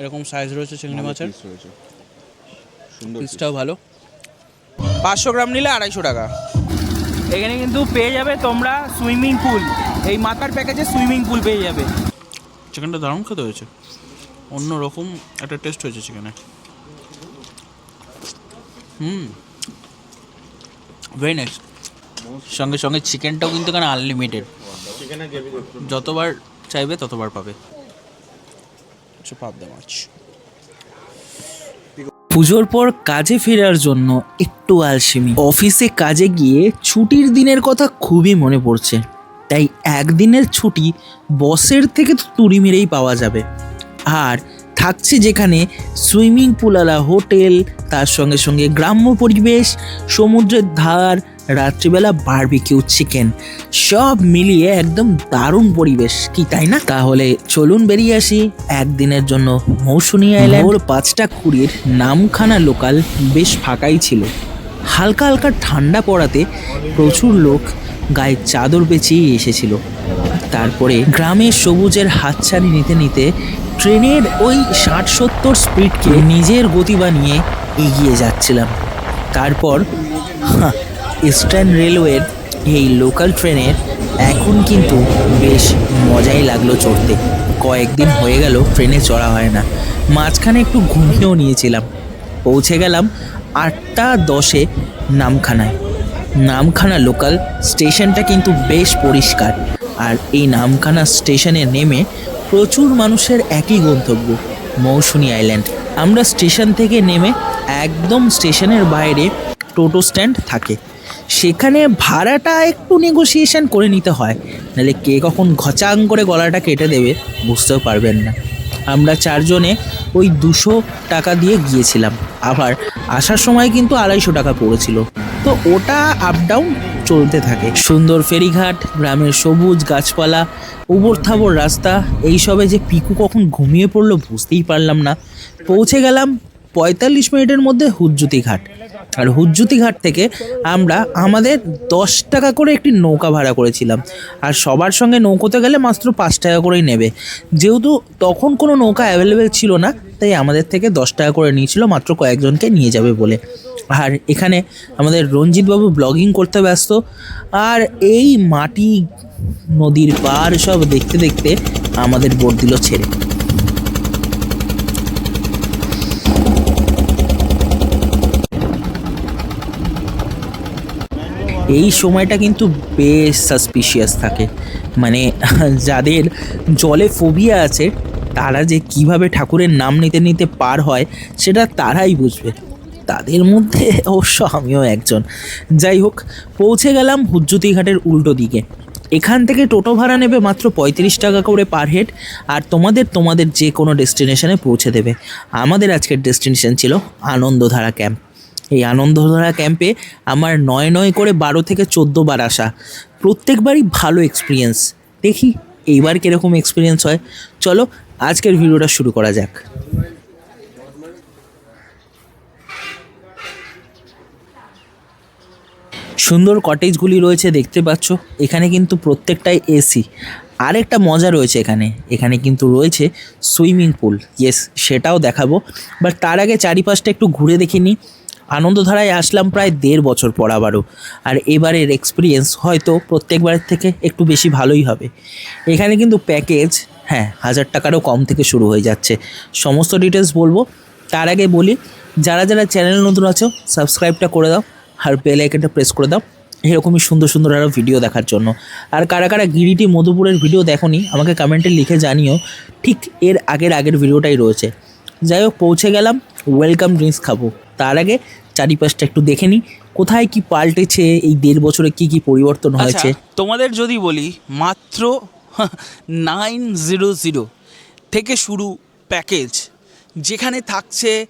এরকম সাইজ রয়েছে চিংড়ি মাছের। পিসটাও ভালো। পাঁচশো গ্রাম নিলে আড়াইশো টাকা। এখানে কিন্তু পেয়ে যাবে তোমরা সুইমিং পুল। এই মাথার প্যাকেজে সুইমিং পুল পেয়ে যাবে। চিকেনটা দারুণ খেতে হয়েছে। অন্য রকম একটা টেস্ট হয়েছে চিকেনে। হুম। ভেরি নাইস সঙ্গে সঙ্গে চিকেনটাও কিন্তু এখানে আনলিমিটেড যতবার চাইবে ততবার পাবে। আচ্ছা পাবদা মাছ। পুজোর পর কাজে ফেরার জন্য একটু আলসেমি। অফিসে কাজে গিয়ে ছুটির দিনের কথা খুবই মনে পড়ছে। তাই একদিনের ছুটি বসের থেকে তো তুড়ি মেরেই পাওয়া যাবে। আর থাকছে যেখানে সুইমিং পুলালা হোটেল, তার সঙ্গে সঙ্গে গ্রাম্য পরিবেশ, সমুদ্রের ধার রাত্রিবেলা বারবিকিউ চিকেন সব মিলিয়ে একদম দারুণ পরিবেশ, কি তাই না? তাহলে চলুন বেরিয়ে আসি একদিনের জন্য মৌসুমী আইল্যান্ড ভোর পাঁচটা কুড়ির নামখানা লোকাল বেশ ফাঁকাই ছিল। হালকা হালকা ঠান্ডা পড়াতে প্রচুর লোক গায়ে চাদর বেঁচেই এসেছিল। তারপরে গ্রামের সবুজের হাতছানি নিতে নিতে ট্রেনের ওই ষাট সত্তর স্পিডকে নিজের গতি বানিয়ে এগিয়ে যাচ্ছিলাম। তারপর ইস্টার্ন রেলওয়ের এই লোকাল ট্রেনের এখন কিন্তু বেশ মজাই লাগল চড়তে। কয়েকদিন হয়ে গেল ট্রেনে চড়া হয় না। মাঝখানে একটু ঘুমিয়েও নিয়েছিলাম। পৌঁছে গেলাম আটটা দশে নামখানায়। নামখানা লোকাল স্টেশনটা কিন্তু বেশ পরিষ্কার। আর এই নামখানা স্টেশনে নেমে প্রচুর মানুষের একই গন্তব্য, মৌসুমী আইল্যান্ড আমরা স্টেশন থেকে নেমে একদম স্টেশনের বাইরে টোটো স্ট্যান্ড থাকে। সেখানে ভাড়াটা একটু নেগোসিয়েশন করে নিতে হয়। নাহলে কে কখন ঘচাং করে গলাটা কেটে দেবে বুঝতেও পারবেন না। আমরা চারজনে ওই দুশো টাকা দিয়ে গিয়েছিলাম। আবার আসার সময় কিন্তু আড়াইশো টাকা পড়েছিল। তো ওটা আপ ডাউন চলতে থাকে। সুন্দর ফেরিঘাট, গ্রামের সবুজ গাছপালা উবর থাবর রাস্তা, এইসবে যে পিকু কখন ঘুমিয়ে পড়ল বুঝতেই পারলাম না। পৌঁছে গেলাম পঁয়তাল্লিশ মিনিটের মধ্যে হুজ্জুতি ঘাট। আর হুজ্জুতি ঘাট থেকে আমরা আমাদের দশ টাকা করে একটি নৌকা ভাড়া করেছিলাম। আর সবার সঙ্গে নৌকোতে গেলে মাত্র পাঁচ টাকা করেই নেবে। যেহেতু তখন কোনো নৌকা অ্যাভেলেবেল ছিল না, তাই আমাদের থেকে দশ টাকা করে নিয়েছিল, মাত্র কয়েকজনকে নিয়ে যাবে বলে। আর এখানে আমাদের রঞ্জিতবাবু ব্লগিং করতে ব্যস্ত। আর এই মাটি, নদীর পার সব দেখতে দেখতে আমাদের বোট দিল ছেড়ে। এই সময়টা কিন্তু বেশ সাসপিশিয়াস থাকে। মানে যাদের জলে ফোবিয়া আছে, তারা যে কীভাবে ঠাকুরের নাম নিতে নিতে পার হয়, সেটা তারাই বুঝবে। তাদের মধ্যে অবশ্য আমিও একজন। যাই হোক, পৌঁছে গেলাম হুজ্জুতি ঘাটের উল্টো দিকে। এখান থেকে টোটো ভাড়া নেবে মাত্র পঁয়ত্রিশ টাকা করে পার হেড আর তোমাদের তোমাদের যে কোনো ডেস্টিনেশনে পৌঁছে দেবে। আমাদের আজকের ডেস্টিনেশন ছিল আনন্দধারা ক্যাম্প এই আনন্দধারা ক্যাম্পে আমার নয় নয় করে বারো থেকে চোদ্দ বার আসা। প্রত্যেকবারই ভালো এক্সপিরিয়েন্স দেখি এইবার কীরকম এক্সপিরিয়েন্স হয়। চলো, আজকের ভিডিওটা শুরু করা যাক। সুন্দর কটেজগুলি রয়েছে, দেখতে পাচ্ছ। এখানে কিন্তু প্রত্যেকটাই এসি আরেকটা মজা রয়েছে এখানে। এখানে কিন্তু রয়েছে সুইমিং পুল ইয়েস সেটাও দেখাবো। বাট তার আগে চারিপাশটা একটু ঘুরে দেখে নিই। আনন্দধারায় আসলাম প্রায় দেড় বছর পর আবারও। আর এবারের এক্সপিরিয়েন্স হয়তো প্রত্যেকবারের থেকে একটু বেশি ভালোই হবে। এখানে কিন্তু প্যাকেজ হ্যাঁ হাজার টাকারও কম থেকে শুরু হয়ে যাচ্ছে। সমস্ত ডিটেলস বলব। তার আগে বলি, যারা যারা চ্যানেল নতুন আছো সাবস্ক্রাইবটা করে দাও আর বেল আইকনটা প্রেস করে দাও। এরকমই সুন্দর সুন্দর আরও ভিডিও দেখার জন্য। আর কারা কারা গিরিটি মধুপুরের ভিডিও দেখোনি, আমাকে কমেন্টে লিখে জানিও, ঠিক এর আগের আগের ভিডিওটাই রয়েছে। যাই হোক, পৌঁছে গেলাম। ওয়েলকাম ড্রিঙ্কস খাব। তার আগে চারিপাশটা একটু দেখে নিই কোথায় কি পাল্টেছে এই দেড় বছরে কি কি পরিবর্তন হয়েছে? আচ্ছা তোমাদের যদি বলি মাত্র নাইন জিরো জিরো থেকে শুরু প্যাকেজ যেখানে থাকছে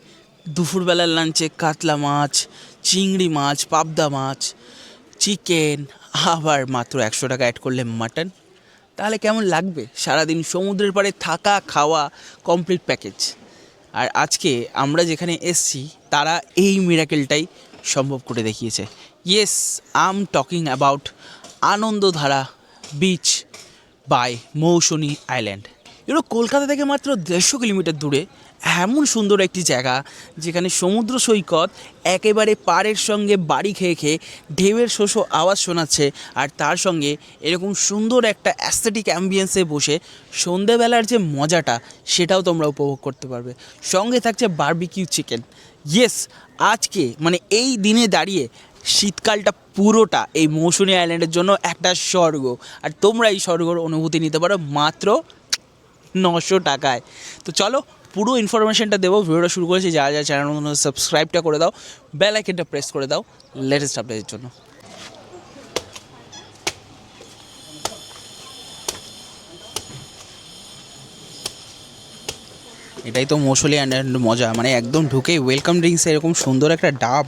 দুপুরবেলার লাঞ্চে কাতলা মাছ চিংড়ি মাছ পাবদা মাছ চিকেন আবার মাত্র একশো টাকা অ্যাড করলে মাটন তাহলে কেমন লাগবে? সারাদিন সমুদ্রের পাড়ে থাকা খাওয়া কমপ্লিট প্যাকেজ আর আজকে আমরা যেখানে এসছি, তারা এই মিরাকেলটাই সম্ভব করে দেখিয়েছে। Yes I'm talking about Anandadhara beach by Mousuni island এগুলো কলকাতা থেকে মাত্র দেড়শো কিলোমিটার দূরে, এমন সুন্দর একটি জায়গা যেখানে সমুদ্র সৈকত একেবারে পাড়ের সঙ্গে বাড়ি খেয়ে খেয়ে ঢেউয়ের শোষো আওয়াজ শোনাচ্ছে আর তার সঙ্গে এরকম সুন্দর একটা অ্যাস্থেটিক অ্যাম্বিয়েন্সে বসে সন্ধেবেলার যে মজাটা সেটাও তোমরা উপভোগ করতে পারবে। সঙ্গে থাকছে বারবিকিউ চিকেন ইয়েস আজকে মানে এই দিনে দাঁড়িয়ে শীতকালটা পুরোটা এই মৌসুমী আইল্যান্ডের জন্য একটা স্বর্গ। আর তোমরা এই স্বর্গর অনুভূতি নিতে পারো মাত্র নশো টাকায়। তো চলো, পুরো ইনফরমেশনটা দেবো, ভিডিওটা শুরু করেছি যা যা চ্যানেল সাবস্ক্রাইবটা করে দাও বেল আইকনটা প্রেস করে দাও লেটেস্ট আপডেটের জন্য। এটাই তো মৌসুলি অ্যান্ড মজা মানে একদম ঢুকেই ওয়েলকাম ড্রিঙ্কস এরকম সুন্দর একটা ডাব,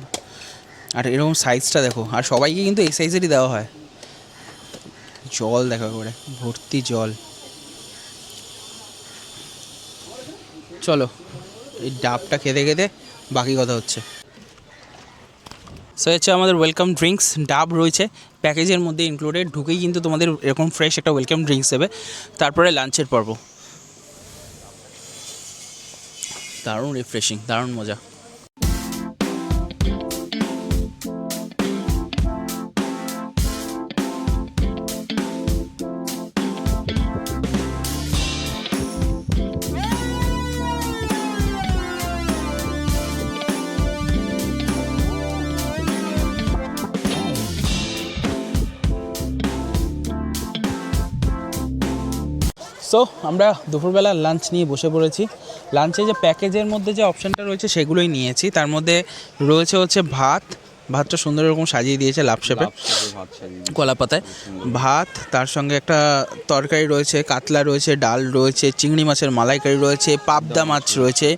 আর এরকম সাইজটা দেখো, আর সবাইকে কিন্তু এই সাইজেরই দেওয়া হয়। জল দেখা করে ভর্তি জল। চলো, এই ডাবটা খেতে খেতে বাকি কথা হচ্ছে। সো হচ্ছে আমাদের ওয়েলকাম ড্রিঙ্কস ডাব রয়েছে। প্যাকেজের মধ্যে ইনক্লুডেড ঢুকেই কিন্তু তোমাদের এরকম ফ্রেশ একটা ওয়েলকাম ড্রিঙ্কস দেবে। তারপরে লাঞ্চের পর্ব। দারুণ রিফ্রেশিং দারুণ মজা। সো আমরা দুপুরবেলা লাঞ্চ নিয়ে বসে পড়েছি। লাঞ্চে যে প্যাকেজের মধ্যে যে অপশানটা রয়েছে সেগুলোই নিয়েছি। তার মধ্যে রয়েছে হচ্ছে ভাত। ভাতটা সুন্দর এরকম সাজিয়ে দিয়েছে লাভ শেপে। কলা পাতায়। ভাত তার সঙ্গে একটা তরকারি রয়েছে কাতলা রয়েছে ডাল রয়েছে চিংড়ি মাছের মালাইকারি রয়েছে পাবদা মাছ রয়েছে।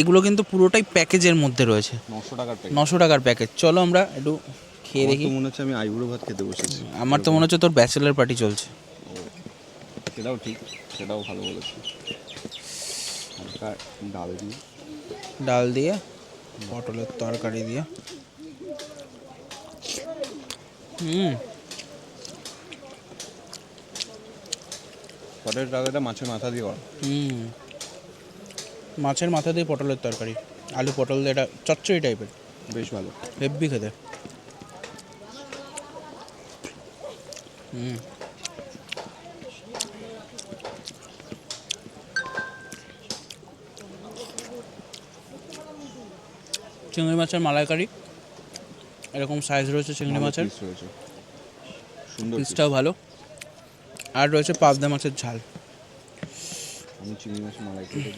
এগুলো কিন্তু পুরোটাই প্যাকেজের মধ্যে রয়েছে। নশো টাকার নশো টাকার প্যাকেজ চলো আমরা একটু খেয়ে দেখি। মনে হচ্ছে আমি আইবুড়ো ভাত খেতে বসেছি। আমার তো মনে হচ্ছে তোর ব্যাচেলার পার্টি চলছে। সেটাও ঠিক সেটাও ভালো বলেছি। হালকা ডাল দিয়ে। ডাল দিয়ে পটলের তরকারি দিয়ে। হুম। পটলের তরকারিটা মাছের মাথা দিয়ে করা। হুম। মাছের মাথা দিয়ে পটলের তরকারি। আলু পটল দিয়ে এটা চচ্চড়ি টাইপের। বেশ ভালো। হেব্বি খেতে। হুম। চিংড়ি মাছের মালাইকারি। এরকম সাইজ রয়েছে চিংড়ি মাছের। সুন্দর। পিসটাও ভালো। আর রয়েছে পাবদা মাছের ঝাল। আমি চিংড়ি মাছের মালাই খেতে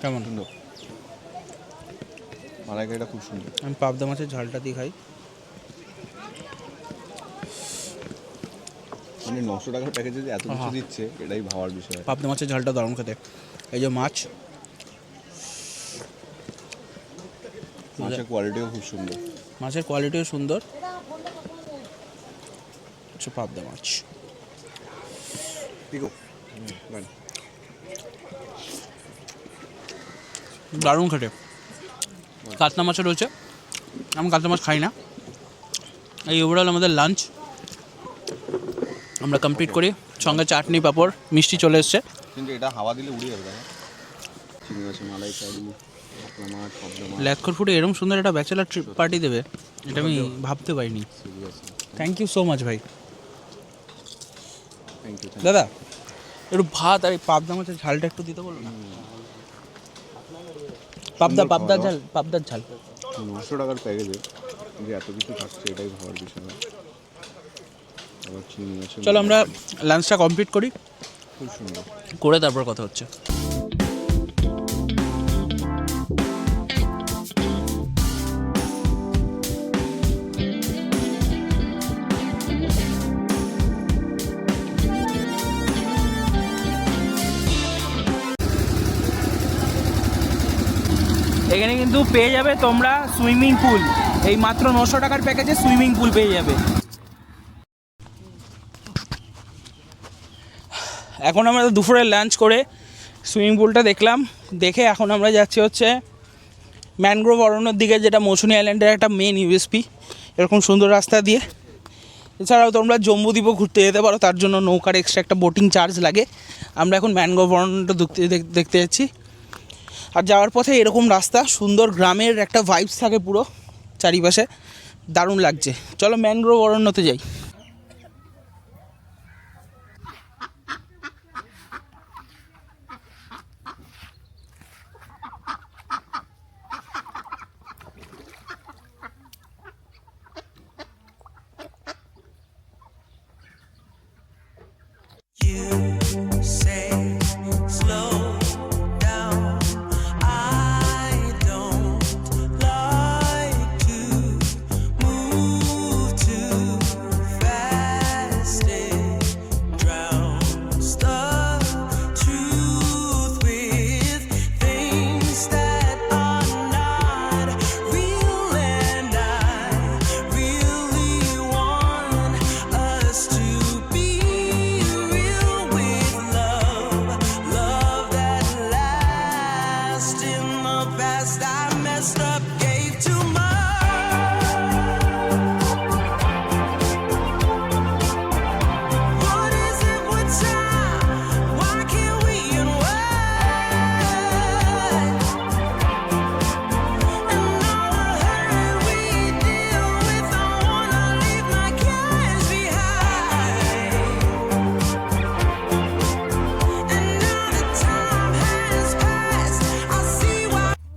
কেমন? সুন্দর। মালাইকারিটা খুব সুন্দর। আমি পাবদা মাছের ঝালটা দিয়ে খাই মানে নশো টাকার প্যাকেজে এত কিছু দিচ্ছে এটাই ভাবার বিষয়। পাবদা মাছের ঝালটা দারুণ খেতে। এই যে মাছ। মাছের কোয়ালিটিও খুব সুন্দর। মাছের কোয়ালিটিও সুন্দর। হচ্ছে পাবদা মাছ। দারুণ খেতে। কাতলা মাছও রয়েছে। আমি কাতলা মাছ খাই না। এই ওভারঅল আমাদের লাঞ্চ আমরা কমপ্লিট করি। সঙ্গে চাটনি পাঁপড় মিষ্টি চলে এসছে। কিন্তু এটা হাওয়া দিলে উড়ে যাবে চিংড়ি মাছের পদ্মা মাছ ল্যাথখর ফুটে এরকম সুন্দর একটা ব্যাচেলার ট্রিপ পার্টি দেবে এটা আমি ভাবতে পারিনি। থ্যাংক ইউ সো মাচ ভাই। দাদা একটু ভাত আর এই পাবদা মাছের ঝালটা একটু দিতে বলো না? পাবদা পাবদার ঝাল পাবদার ঝাল। নশো টাকার প্যাকেজে যে এত কিছু থাকছে এটাই ভাবার বিষয়। চলো আমরা লাঞ্চটা কমপ্লিট করি। খুব সুন্দর। করে তারপর কথা হচ্ছে। এখানে কিন্তু পেয়ে যাবে তোমরা সুইমিং পুল। এই মাত্র নশো টাকার প্যাকেজে সুইমিং পুল পেয়ে যাবে। এখন আমরা দুপুরে লাঞ্চ করে সুইমিং পুলটা দেখলাম। দেখে এখন আমরা যাচ্ছি হচ্ছে ম্যানগ্রোভ অরণ্যের দিকে, যেটা মৌসুনি আইল্যান্ডের একটা মেন ইউএসপি এরকম সুন্দর রাস্তা দিয়ে। এছাড়াও তোমরা জম্বুদ্বীপও ঘুরতে যেতে পারো, তার জন্য নৌকার এক্সট্রা একটা বোটিং চার্জ লাগে। আমরা এখন ম্যানগ্রোভ অরণ্যটা দেখতে যাচ্ছি। আর যাওয়ার পথে এরকম রাস্তা, সুন্দর গ্রামের একটা ভাইবস থাকে পুরো, চারিপাশে। দারুণ লাগছে। চলো ম্যানগ্রোভ অরণ্যতে যাই।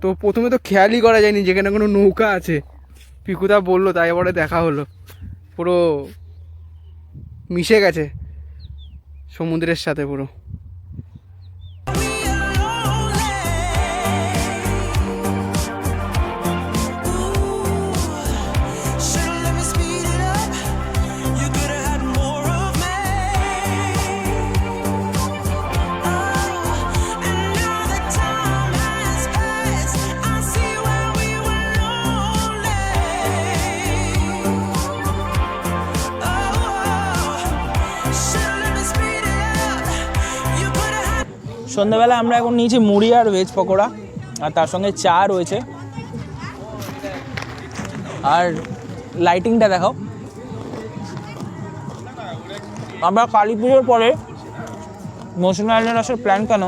তো প্রথমে তো খেয়ালই করা যায়নি, যেখানে কোনো নৌকা আছে। পিকুদা বলল, তাই পরে দেখা হলো। পুরো মিশে গেছে সমুদ্রের সাথে পুরো। সন্ধ্যাবেলা আমরা এখন নিয়েছি মুড়ি আর ভেজ পকোড়া, আর তার সঙ্গে চা রয়েছে। আর লাইটিংটা দেখাও। আমরা কালী পুজোর পরে মৌসুমী আইল্যান্ড আসার প্ল্যান কেন?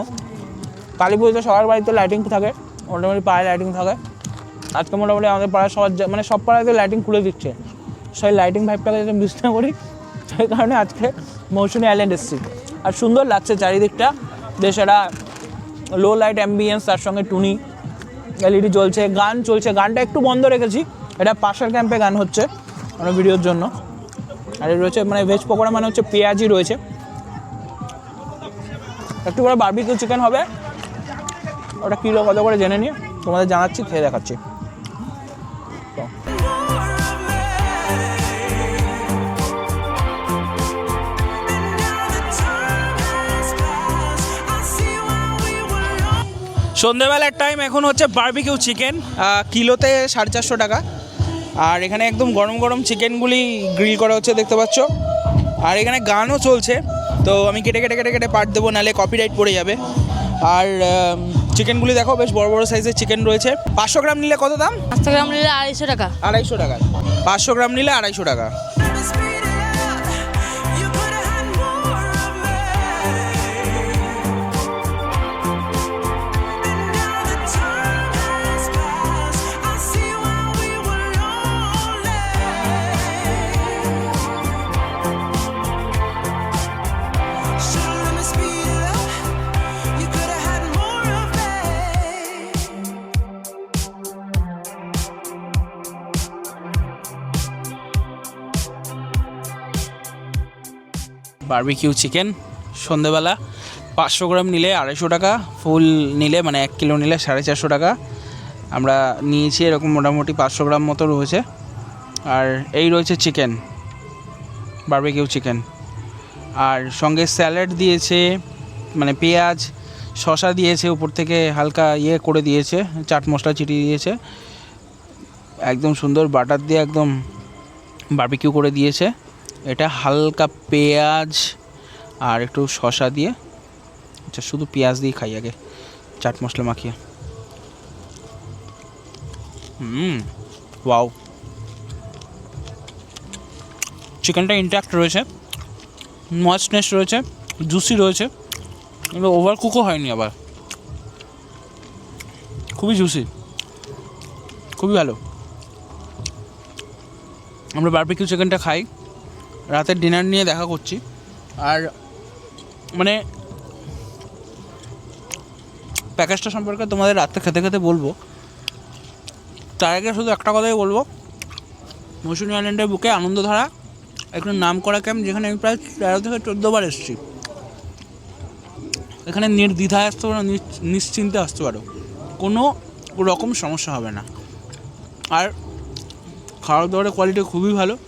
কালী পুজোতে সবার বাড়িতে লাইটিং থাকে, মোটামুটি পাড়ায় লাইটিং থাকে। আজকে মোটামুটি আমাদের পাড়ায় সবার মানে সব পাড়াতে লাইটিং খুলে দিচ্ছে। সেই লাইটিং ভাইবটাকে মিস না করি, সেই কারণে আজকে মৌসুমী আইল্যান্ড এসেছি। আর সুন্দর লাগছে চারিদিকটা। বেশ লো লাইট অ্যাম্বিয়েন্স তার সঙ্গে টুনি এলইডি জ্বলছে, গান চলছে, গানটা একটু বন্ধ রেখেছি। এটা পাশের ক্যাম্পে গান হচ্ছে মানে ভিডিওর জন্য। আর রয়েছে মানে ভেজ পকোড়া মানে হচ্ছে পেঁয়াজি রয়েছে। একটু করে বারবিকিউ চিকেন হবে। ওটা কিলো কত করে জেনে নিয়ে তোমাদের জানাচ্ছি, খেয়ে দেখাচ্ছি। সন্ধেবেলার টাইম এখন হচ্ছে বারবিকিউ চিকেন কিলোতে সাড়ে চারশো টাকা। আর এখানে একদম গরম গরম চিকেনগুলি গ্রিল করা হচ্ছে দেখতে পাচ্ছ। আর এখানে গানও চলছে তো আমি কেটে কেটে কেটে কেটে পার্ট দেবো নাহলে কপিরাইট পড়ে যাবে। আর চিকেনগুলি দেখো বেশ বড় বড় সাইজের চিকেন রয়েছে। পাঁচশো গ্রাম নিলে কত দাম? পাঁচশো গ্রাম নিলে আড়াইশো টাকা। আড়াইশো টাকা। পাঁচশো গ্রাম নিলে আড়াইশো টাকা। বারবিকিউ চিকেন সন্ধেবেলা। পাঁচশো গ্রাম নিলে আড়াইশো টাকা, ফুল নিলে মানে এক কিলো নিলে সাড়ে চারশো টাকা। আমরা নিয়েছি এরকম মোটামুটি পাঁচশো গ্রাম মতো রয়েছে। আর এই রয়েছে চিকেন, বারবিকিউ চিকেন। আর সঙ্গে স্যালাড দিয়েছে মানে পেঁয়াজ শশা দিয়েছে, উপর থেকে হালকা ইয়ে করে দিয়েছে, চাট মশলা চিটিয়ে দিয়েছে। একদম সুন্দর বাটার দিয়ে একদম বারবিকিউ করে দিয়েছে। এটা হালকা পেঁয়াজ আর একটু শশা দিয়ে আচ্ছা শুধু পেঁয়াজ দিয়ে খাই আগে, চাট মশলা মাখিয়ে। Hmm, wow. চিকেনটা ইন্ট্যাক্ট রয়েছে ময়েস্টনেস রয়েছে জুসি রয়েছে এগুলো ওভার কুকও হয়নি আবার। খুবই জুসি খুবই ভালো। আমরা বারবিকিউ চিকেনটা খাই। রাতের ডিনার নিয়ে দেখা করছি। আর মানে প্যাকেজটা সম্পর্কে তোমাদের রাত্রে খেতে খেতে বলব। তার আগে শুধু একটা কথাই বলব। মৌসুমী আইল্যান্ডের বুকে আনন্দধারা একটা নাম করা ক্যাম্প যেখানে আমি প্রায় তেরো থেকে চোদ্দ বার এসেছি। এখানে নির্দ্বিধায় আসতে পারো নিশ্চ- নিশ্চিন্তে আসতে পারো। কোনো রকম সমস্যা হবে না। আর খাওয়া দাওয়ার কোয়ালিটি খুবই ভালো।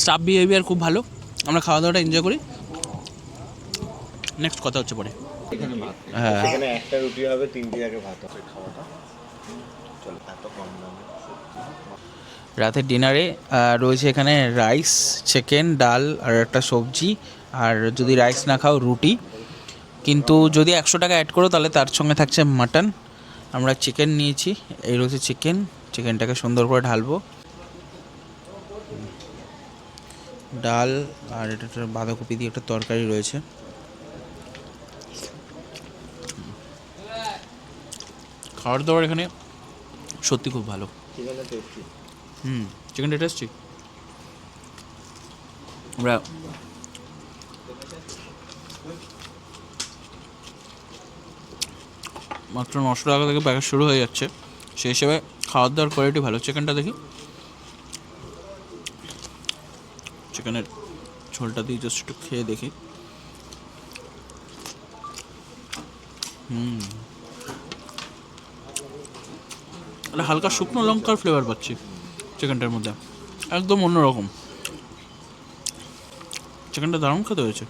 স্টাফ বিহেভিয়ার খুব ভালো। আমরা খাওয়া দাওয়াটা এনজয় করি। নেক্সট কথা হচ্ছে পরে। হ্যাঁ। এখানে একটা রুটি হবে তিনটি জায়গায় ভাত হবে খাওয়াটা। চলো এত কম দামে। রাতের ডিনারে রয়েছে এখানে রাইস চিকেন ডাল আর একটা সবজি। আর যদি রাইস না খাও রুটি। কিন্তু যদি একশো টাকা অ্যাড করো তাহলে তার সঙ্গে থাকছে মাটন আমরা চিকেন নিয়েছি। এই রয়েছে চিকেন চিকেনটাকে সুন্দর করে ঢালবো। ডাল আর এটা একটা বাঁধাকপি দিয়ে একটা তরকারি রয়েছে। খাওয়ার দাওয়ার এখানে সত্যি খুব ভালো। হুম চিকেনটা টেস্টি আমরা মাত্র নশো টাকা থেকে প্যাকেজ শুরু হয়ে যাচ্ছে। সেই হিসেবে খাওয়ার দাওয়ার কোয়ালিটি ভালো। চিকেনটা দেখি। চিকেনের ঝোলটা দিয়ে জাস্ট একটু খেয়ে দেখি। হুম। হালকা শুকনো লঙ্কার ফ্লেভার পাচ্ছি চিকেনটার মধ্যে। একদম অন্যরকম চিকেনটা দারুণ খেতে হয়েছে।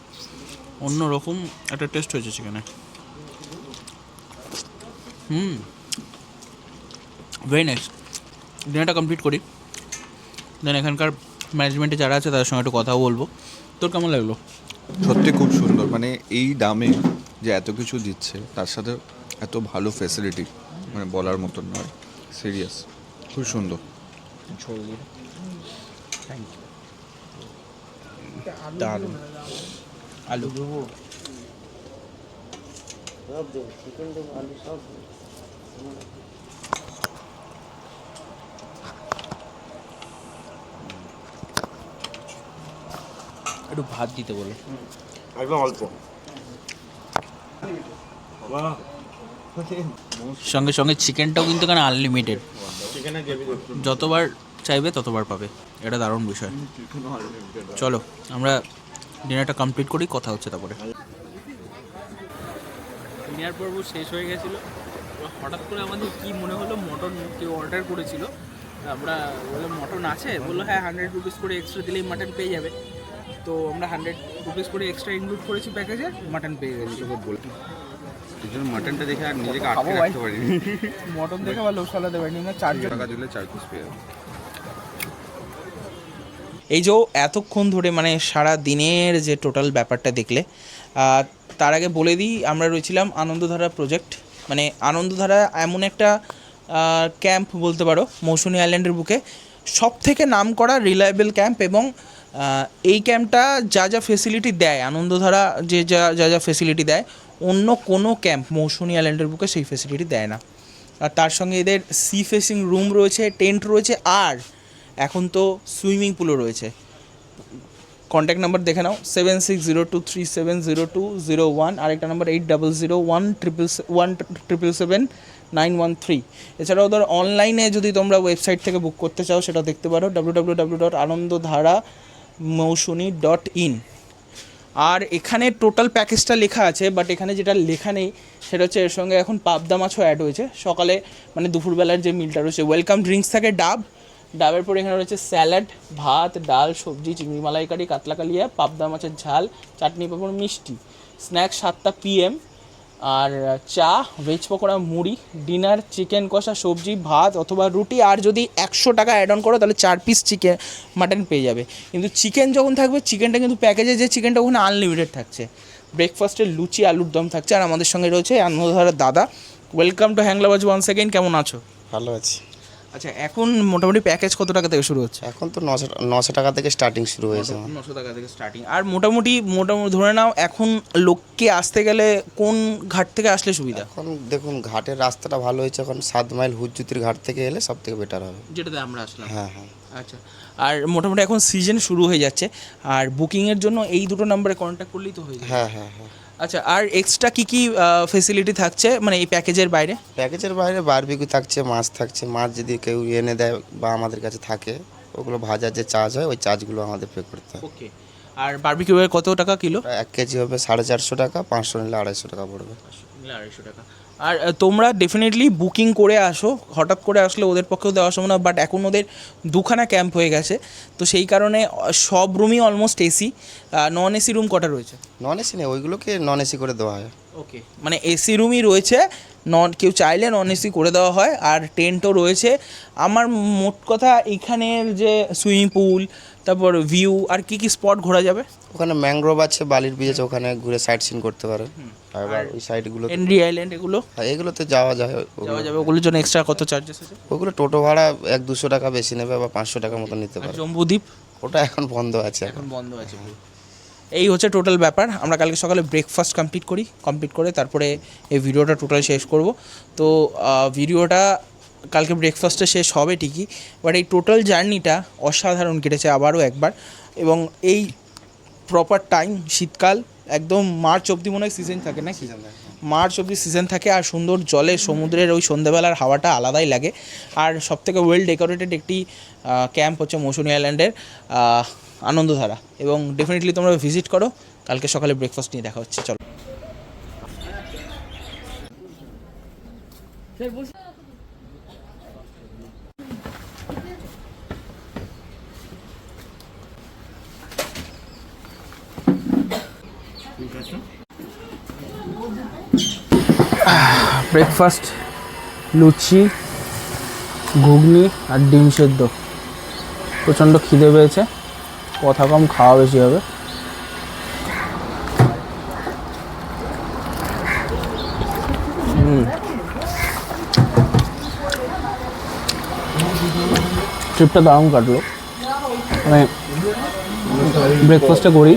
অন্যরকম একটা টেস্ট হয়েছে চিকেনে। হুম। ভেরি নাইস ডিনারটা কমপ্লিট করি। দেন এখানকার ম্যানেজমেন্টে যারা আছে তাদের সঙ্গে একটু কথাও বলব। তোর কেমন লাগল? সত্যি খুব সুন্দর। মানে এই দামে যে এত কিছু দিচ্ছে তার সাথে এত ভালো ফেসিলিটি মানে বলার মতন নয়। সিরিয়াস খুব সুন্দর। দারুণ। আলু। একটু ভাত দিতে বলো। একদম অল্প। সঙ্গে সঙ্গে চিকেনটাও কিন্তু এখানে আনলিমিটেড যতবার চাইবে ততবার পাবে। এটা দারুণ বিষয়। চলো আমরা ডিনারটা কমপ্লিট করি কথা হচ্ছে তারপরে। ডিনার পর্ব শেষ হয়ে গেছিল। হঠাৎ করে আমাদের কি মনে হলো মটন কেউ অর্ডার করেছিল। আমরা বললাম মটন আছে? বলল হ্যাঁ হান্ড্রেড রুপিস করে এক্সট্রা দিলেই মাটন পেয়ে যাবে। তো আমরা হান্ড্রেড রুপিস করে এক্সট্রা ইনক্লুড করেছি প্যাকেজে মাটন পেয়ে গেছি। এই জন্য মাটনটা দেখে আর নিজেকে আটকে রাখতে পারিনি। মটন দেখে বা লোক সালাতে পারিনি না চারজন টাকা দিলে চার পিস পেয়ে যাব। এই যে এতক্ষণ ধরে মানে সারা দিনের যে টোটাল ব্যাপারটা দেখলে আহ, তার আগে বলে দিই আমরা রয়েছিলাম আনন্দধারা প্রজেক্ট মানে আনন্দধারা এমন একটা ক্যাম্প বলতে পারো মৌসুমী আইল্যান্ডের বুকে। সব থেকে নাম করা রিলায়েবল ক্যাম্প এবং এই ক্যাম্পটা যা যা ফেসিলিটি দেয়, আনন্দধারা যে যা যা যা ফেসিলিটি দেয়, অন্য কোনো ক্যাম্প মৌসুমী আইল্যান্ডের বুকে সেই ফেসিলিটি দেয় না। আর তার সঙ্গে এদের সি ফেসিং রুম রয়েছে টেন্ট রয়েছে, আর এখন তো সুইমিং পুলও রয়েছে। কন্ট্যাক্ট নাম্বার দেখে নাও seven six zero two three seven zero two zero one আরেকটা number eight double zero one triple one triple seven nine one three এছাড়াও ধর অনলাইনে যদি তোমরা ওয়েবসাইট থেকে বুক করতে চাও, সেটা দেখতে পারো W W W dot Anandadhara Mousuni dot in. আর এখানে টোটাল প্যাকেজটা লেখা আছে, বাট এখানে যেটা লেখা নেই, সেটা হচ্ছে এর সঙ্গে এখন পাবদা মাছও অ্যাড হয়েছে। সকালে মানে দুপুরবেলার যে মিলটা রয়েছে ওয়েলকাম ড্রিঙ্কস থাকে ডাব। ডাবের পরে এখানে রয়েছে স্যালাড ভাত, ডাল, সবজি, চিংড়ি মালাইকারি, কাতলা কালিয়া, পাবদা মাছের ঝাল, চাটনি পাঁপড়, মিষ্টি। স্ন্যাক্স সাতটা পিএম আর চা ভেজ পকোড়া, মুড়ি ডিনার চিকেন কষা, সবজি, ভাত অথবা রুটি, আর যদি একশো টাকা অ্যাড অন করো, তাহলে চার পিস চিকেন মাটন পেয়ে যাবে। কিন্তু চিকেন যখন থাকবে চিকেনটা কিন্তু প্যাকেজে যে চিকেনটা ওখানে আনলিমিটেড থাকছে। ব্রেকফাস্টে লুচি, আলুর দম থাকছে, আর আমাদের সঙ্গে রয়েছে আনন্দধারার দাদা। Welcome to Hanglabaj one second কেমন আছো? ভালো আছি। আচ্ছা এখন মোটামুটি প্যাকেজ কত টাকা থেকে শুরু হচ্ছে? এখন তো নশো নশো টাকা থেকে স্টার্টিং শুরু হয়েছে। নশো টাকা থেকে স্টার্টিং আর মোটামুটি মোটামুটি ধরে নাও এখন লোককে আসতে গেলে কোন ঘাট থেকে আসলে সুবিধা? এখন দেখুন ঘাটের রাস্তাটা ভালো হয়েছে এখন সাত মাইল হুজ্জুতির ঘাট থেকে এলে সব থেকে বেটার হবে। যেটাতে আমরা আসলাম। হ্যাঁ হ্যাঁ। আচ্ছা আর মোটামুটি এখন সিজন শুরু হয়ে যাচ্ছে আর বুকিংয়ের জন্য এই দুটো নাম্বারে কন্ট্যাক্ট করলেই তো হয়ে যাবে। হ্যাঁ হ্যাঁ হ্যাঁ। আচ্ছা আর এক্সট্রা কি কি ফেসিলিটি থাকছে মানে এই প্যাকেজের বাইরে? প্যাকেজের বাইরে বারবিকু থাকছে মাছ থাকছে মাছ যদি কেউ এনে দেয় বা আমাদের কাছে থাকে ওগুলো ভাজার যে চার্জ হয় ওই চার্জগুলো আমাদের পে করতে হয়। ওকে আর বারবিকিউয়ের কত টাকা কিলো? এক কেজি হবে সাড়ে চারশো টাকা পাঁচশো নিলে আড়াইশো টাকা পড়বে। আড়াইশো টাকা। আর তোমরা ডেফিনেটলি বুকিং করে আসো হঠাৎ করে আসলে ওদের পক্ষেও দেওয়া সম্ভব না বাট এখন ওদের দুখানা ক্যাম্প হয়ে গেছে। তো সেই কারণে সব রুমই almost AC non AC room কটা রয়েছে? নন এসি নেই ওইগুলোকে নন এসি করে দেওয়া হয়। ওকে মানে এসি রুমই রয়েছে নন কেউ চাইলে নন এসি করে দেওয়া হয় আর টেন্টও রয়েছে। আমার মোট কথা এখানের যে সুইমিং পুল তারপর ভিউ আর কি কি স্পট ঘোরা যাবে? ওখানে ম্যাংগ্রোভ আছে বালির বিচ আছে ওখানে ঘুরে সাইট সিন করতে পারেন। আর ওই সাইডগুলো এনডি আইল্যান্ড এগুলো? এগুলোতে যাওয়া যায় যাওয়া যাবে ওগুলোর জন্য এক্সট্রা কত চার্জেস আছে? ওগুলো টোটো ভাড়া এক দুশো টাকা বেশি নেবে বা পাঁচশো টাকা মতো নিতে পারে। জম্বুদ্বীপ? ওটা এখন বন্ধ আছে এখন। এখন বন্ধ আছে এই হচ্ছে টোটাল ব্যাপার। আমরা কালকে সকালে ব্রেকফাস্ট কমপ্লিট করি কমপ্লিট করে তারপরে এই ভিডিওটা টোটাল শেষ করব। তো ভিডিওটা কালকে ব্রেকফাস্টে শেষ হবে ঠিকই বাট এই টোটাল জার্নিটা অসাধারণ কেটেছে আবারও একবার এবং এই প্রপার টাইম শীতকাল একদম মার্চ অবধি মনে হয় সিজন থাকে নাকি? মার্চ অবধি সিজন থাকে আর সুন্দর জলে সমুদ্রের ওই সন্ধ্যেবেলার হাওয়াটা আলাদাই লাগে। আর সবথেকে ওয়েল ডেকোরেটেড একটি ক্যাম্প হচ্ছে মৌসুমী আইল্যান্ডের আনন্দধারা এবং ডেফিনেটলি তোমরা ভিজিট করো কালকে সকালে ব্রেকফাস্ট নিয়ে দেখা হচ্ছে চলো। ব্রেকফাস্ট, লুচি, ঘুগনি আর ডিম সেদ্ধ। প্রচণ্ড খিদে পেয়েছে, কথা কম খাওয়া বেশি হবে। ট্রিপটা দারুণ কাটলো। মানে ব্রেকফাস্টটা করি।